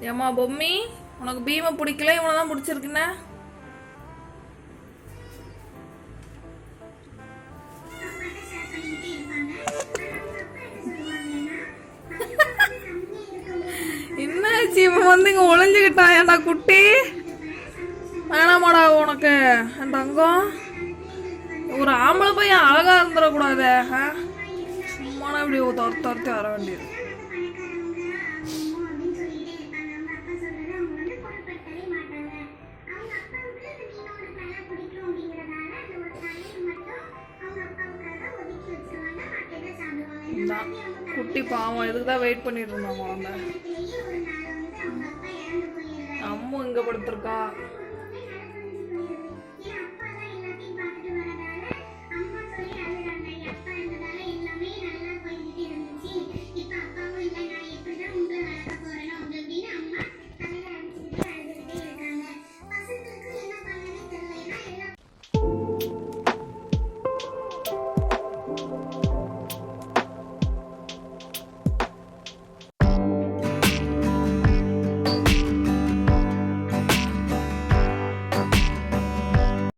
ஏம்மா பொம்மி? உனக்கு பீமை பிடிக்கல? இவனை தான் பிடிச்சிருக்குண்ணே என்னாச்சு? இவன் வந்து இங்க ஒளிஞ்சுக்கிட்டான் ஏன்டா குட்டி? வேணாமாடா உனக்கு. என் தங்கம். ஒரு ஆம்பளை பையன் அழகா இருந்துடக்கூடாது ஆ? இப்படி துரத்து துரத்தி வர வேண்டியது. குட்டி பாவம் இதுக்கு தான் வெயிட் பண்ணிட்டு இருந்தாங்க அவங்க அம்மு இங்க படுத்திருக்கா.